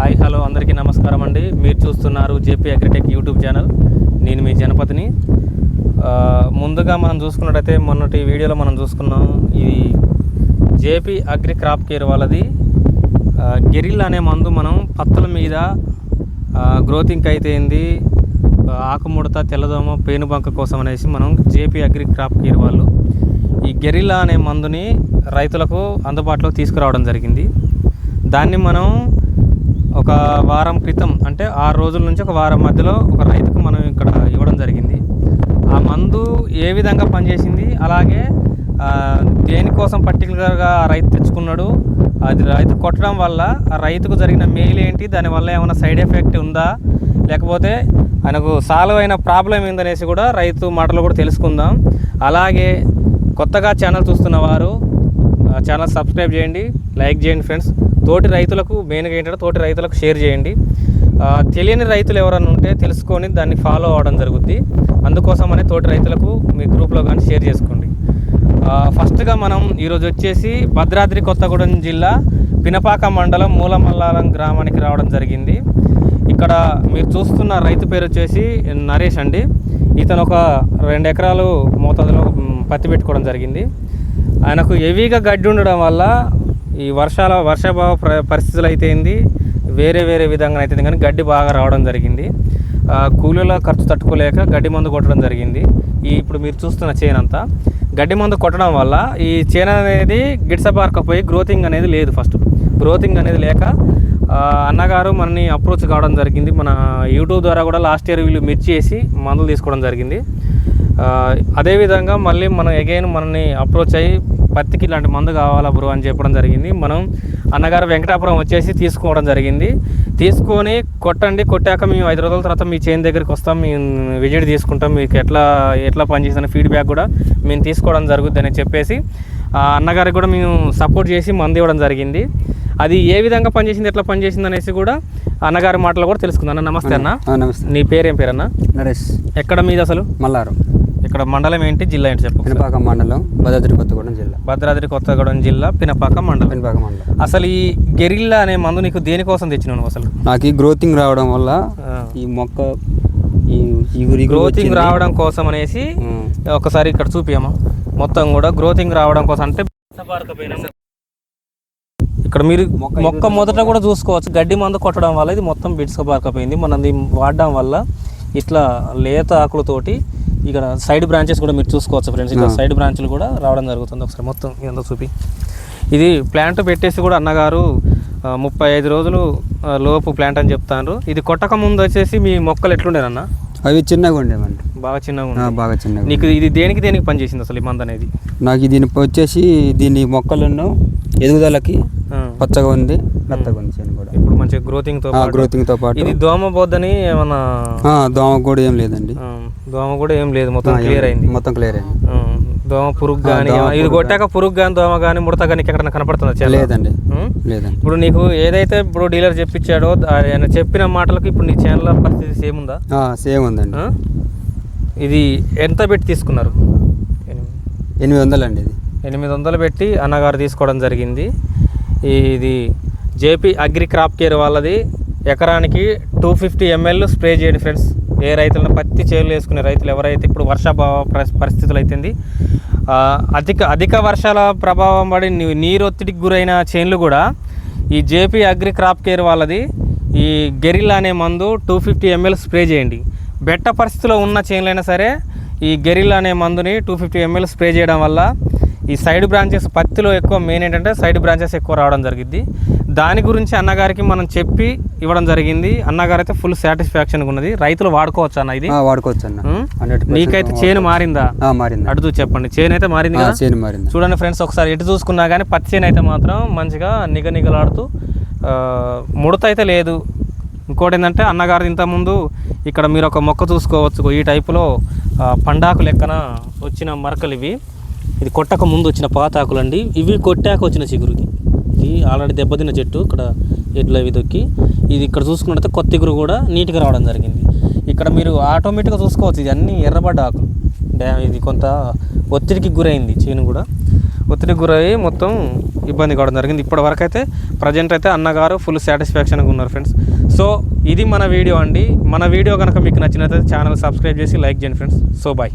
Hi hello అందరికీ నమస్కారం అండి. మీరు చూస్తున్నారు జేపీ అగ్రిటెక్ యూట్యూబ్ ఛానల్. నేను మీ జనపతిని. ముందుగా మనం చూసుకున్నట్టయితే మొన్నటి వీడియోలో మనం చూసుకున్నాం ఇది జేపీ అగ్రి క్రాప్ కేర్ వాళ్ళది. గెరిల్ అనే మందు మనం పత్తల మీద గ్రోతింగ్ అయితే ఆకుముడత తెల్లదోమ పేనుబంక కోసం అనేసి మనం జేపీ అగ్రి క్రాప్ కేర్ వాళ్ళు ఈ గెరిల్లా అనే మందుని రైతులకు అందుబాటులో తీసుకురావడం జరిగింది. దాన్ని మనం ఒక వారం క్రితం అంటే ఆరు రోజుల నుంచి ఒక వారం మధ్యలో ఒక రైతుకు మనం ఇక్కడ ఇవ్వడం జరిగింది. ఆ మందు ఏ విధంగా పనిచేసింది? అలాగే దేనికోసం పర్టికులర్గా ఆ రైతు తెచ్చుకున్నాడు? అది రైతు కొట్టడం వల్ల ఆ రైతుకు జరిగిన మేలు ఏంటి? దానివల్ల ఏమైనా సైడ్ ఎఫెక్ట్ ఉందా? లేకపోతే ఆయనకు సాల్వ్ అయిన ప్రాబ్లం ఏందనేసి కూడా రైతు మాటలు కూడా తెలుసుకుందాం. అలాగే కొత్తగా ఛానల్ చూస్తున్న వారు ఛానల్ సబ్స్క్రైబ్ చేయండి లైక్ చేయండి ఫ్రెండ్స్. తోటి రైతులకు మెయిన్గా ఏంటంటే తోటి రైతులకు షేర్ చేయండి. తెలియని రైతులు ఎవరైనా ఉంటే తెలుసుకొని దాన్ని ఫాలో అవ్వడం జరుగుద్ది. అందుకోసమనే తోటి రైతులకు మీ గ్రూప్లో కానీ షేర్ చేసుకోండి. ఫస్ట్గా మనం ఈరోజు వచ్చేసి భద్రాద్రి కొత్తగూడెం జిల్లా పినపాక మండలం మూలమల్లారం గ్రామానికి రావడం జరిగింది. ఇక్కడ మీరు చూస్తున్న రైతు పేరు వచ్చేసి నరేష్ అండి. ఇతను ఒక రెండు ఎకరాలు మోతాదులో పత్తి పెట్టుకోవడం జరిగింది. ఆయనకు హెవీగా గడ్డి ఉండడం వల్ల ఈ వర్షాల వర్షాభావ పరిస్థితులు అయితే వేరే వేరే విధంగా అయితే కానీ గడ్డి బాగా రావడం జరిగింది. కూలీల ఖర్చు తట్టుకోలేక గడ్డి మందు కొట్టడం జరిగింది. ఈ ఇప్పుడు మీరు చూస్తున్న చేను అంతా. గడ్డి మందు కొట్టడం వల్ల ఈ చేను అనేది గిడ్సపారకపోయి గ్రోతింగ్ అనేది లేదు ఫస్ట్. గ్రోతింగ్ అనేది లేక అన్నగారు మనని అప్రోచ్ కావడం జరిగింది. మన యూట్యూబ్ ద్వారా కూడా లాస్ట్ ఇయర్ వీళ్ళు మిర్చి వేసి మందులు తీసుకోవడం జరిగింది. అదేవిధంగా మళ్ళీ మనం అగైన్ మనని అప్రోచ్ అయ్యి పత్తికి ఇలాంటి మందు కావాలా బ్రో అని చెప్పడం జరిగింది. మనం అన్నగారు వెంకటాపురం వచ్చేసి తీసుకోవడం జరిగింది. తీసుకొని కొట్టండి కొట్టాక మేము ఐదు రోజుల తర్వాత మీ చేను దగ్గరికి వస్తాం మేము విజిట్ తీసుకుంటాం. మీకు ఎట్లా ఎట్లా పనిచేసిన ఫీడ్బ్యాక్ కూడా మేము తీసుకోవడం జరుగుద్ది అని చెప్పేసి అన్నగారికి కూడా మేము సపోర్ట్ చేసి మందు ఇవ్వడం జరిగింది. అది ఏ విధంగా పనిచేసింది ఎట్లా పనిచేసింది అనేసి కూడా అన్నగారి మాటలు కూడా తెలుసుకుందాం అన్న. నమస్తే అన్న. నమస్తే. నీ పేరేం పేరన్నా నరేష్. ఎక్కడ మీది అసలు? మల్లారం. ఇక్కడ మండలం ఏంటి? జిల్లా ఏంటి చెప్పు. పినపాక మండలం భద్రాద్రి కొత్తగూడెం జిల్లా. భద్రాద్రి కొత్తగూడెం జిల్లా పినపాక మండలం. పినపాక మండలం. అసలు ఈ గెరిల్లా అనే మందు నీకు దేనికోసం తెచ్చినావు నువ్వు అసలు? నాకు ఈ గ్రోతింగ్ రావడం వల్ల. ఈ మొక్క ఈ గ్రోతింగ్. రావడం కోసం అనేసి. ఒకసారి ఇక్కడ చూపియమ్మా మొత్తం కూడా గ్రోతింగ్ రావడం కోసం అంటే ఇక్కడ మీరు మొక్క మొక్క మొదట కూడా చూసుకోవచ్చు. గడ్డి మందు కొట్టడం వల్ల ఇది మొత్తం బిడ్స్ బారకపోయింది మనం వాడడం వల్ల ఇట్లా లేత ఆకులతోటి ఇక్కడ సైడ్ బ్రాంచెస్ కూడా మీరు చూసుకోవచ్చు ఫ్రెండ్స్ ఇక్కడ. సైడ్ బ్రాంచ్లు కూడా రావడం జరుగుతుంది. ఒకసారి మొత్తం ఇదంతా చూపి. ఇది ప్లాంట్ పెట్టేసి కూడా అన్నగారు ముప్పై ఐదు రోజులు లోపు ప్లాంట్ అని చెప్తారు ఇది కొట్టక ముందు వచ్చేసి మీ మొక్కలు ఎట్లుండేనన్న? అవి చిన్నగా ఉండేవండి. బాగా చిన్నగా బాగా చిన్నగా నీకు ఇది దేనికి దేనికి పనిచేసింది అసలు ఈ మందు అనేది? నాకు దీని వచ్చేసి దీని మొక్కలను ఎదుగుదలకి. పచ్చగా ఉంది మెత్తగా ఉంది చేను కూడా. ఇప్పుడు మంచిగా గ్రోతింగ్తో గ్రోతింగ్తో పాటు. ఇది దోమ బోద్దని ఏమన్నా దోమ కూడా ఏం లేదండి. దోమ కూడా ఏం లేదు మొత్తం క్లియర్. అయింది. మొత్తం క్లియర్ అయింది. దోమ పురుగు కానీ ఇది కొట్టాక పురుగు కానీ దోమ కానీ ముడత కానీ ఎక్కడైనా కనపడుతుందా చేలో? లేదండి? లేదండి. ఇప్పుడు నీకు ఏదైతే ఇప్పుడు డీలర్ చెప్పించాడో ఆయన చెప్పిన మాటలకు ఇప్పుడు నీ చేనుల పరిస్థితి సేమ్ ఉందా? సేమ్ ఉందండి? ఇది ఎంత పెట్టి తీసుకున్నారు? ఎనిమిది. ఎనిమిది వందలండి ఇది. ఎనిమిది వందలు పెట్టి అన్నగారు తీసుకోవడం జరిగింది. ఇది జేపీ అగ్రి క్రాప్ కేర్ వాళ్ళది. ఎకరానికి టూ ఫిఫ్టీ ఎంఎల్ స్ప్రే చేయండి ఫ్రెండ్స్. ఏ రైతులను పత్తి చేలు వేసుకునే రైతులు ఎవరైతే ఇప్పుడు వర్షాభావ పరిస్థితులు అయితుంది అధిక అధిక వర్షాల ప్రభావం పడి నీరు ఒత్తిడికి గురైన చేన్లు కూడా ఈ జేపీ అగ్రి క్రాప్ కేర్ వాళ్ళది ఈ గెరిల్ అనే మందు టూ ఫిఫ్టీ ఎంఎల్ స్ప్రే చేయండి. బెట్ట పరిస్థితిలో ఉన్న చేన్లైనా సరే ఈ గెరిల్ అనే మందుని టూ ఫిఫ్టీ ఎంఎల్ స్ప్రే చేయడం వల్ల ఈ సైడ్ బ్రాంచెస్ పత్తిలో ఎక్కువ మెయిన్ ఏంటంటే సైడ్ బ్రాంచెస్ ఎక్కువ రావడం జరిగింది దాని గురించి అన్నగారికి మనం చెప్పి ఇవ్వడం జరిగింది. అన్నగారు అయితే ఫుల్ సాటిస్ఫాక్షన్గా ఉన్నది. రైతులు వాడుకోవచ్చు అన్న ఇది? వాడుకోవచ్చు అన్న. నీకైతే చేను మారిందా? మారింది. అడుగు చెప్పండి. చేను అయితే మారింది కదా? చేను మారింది. చూడండి ఫ్రెండ్స్ ఒకసారి ఎటు చూసుకున్నా కానీ పత్తి చేను అయితే మాత్రం మంచిగా నిగ నిగలాడుతూ ముడత అయితే లేదు. ఇంకోటి ఏంటంటే అన్నగారు ఇంతకుముందు ఇక్కడ మీరు ఒక మొక్క చూసుకోవచ్చు. ఈ టైపులో పండాకు లెక్కన వచ్చిన మరకలు ఇవి. ఇది కొట్టక ముందు వచ్చిన పాత ఆకులు అండి. ఇవి కొట్టాక వచ్చిన చిగురుకి. దొక్కి ఆల్రెడీ దెబ్బతిన్న చెట్టు ఇక్కడ ఎడ్లు అవి దొక్కి ఇది ఇక్కడ చూసుకున్నట్టయితే కొత్త ఇగురు కూడా నీట్గా రావడం జరిగింది. ఇక్కడ మీరు ఆటోమేటిక్గా చూసుకోవచ్చు ఇది అన్నీ ఎర్రబడ్డ ఆకులు. డ్యా ఇది కొంత ఒత్తిడికి గురైంది చేను కూడా. ఒత్తిడికి గురయ్యి మొత్తం ఇబ్బంది కావడం జరిగింది. ఇప్పటి వరకు అయితే ప్రజెంట్ అయితే అన్నగారు ఫుల్ సాటిస్ఫాక్షన్గా ఉన్నారు ఫ్రెండ్స్. సో ఇది మన వీడియో అండి. మన వీడియో కనుక మీకు నచ్చినట్లయితే ఛానల్ సబ్స్క్రైబ్ చేసి లైక్ చేయండి ఫ్రెండ్స్. So bye.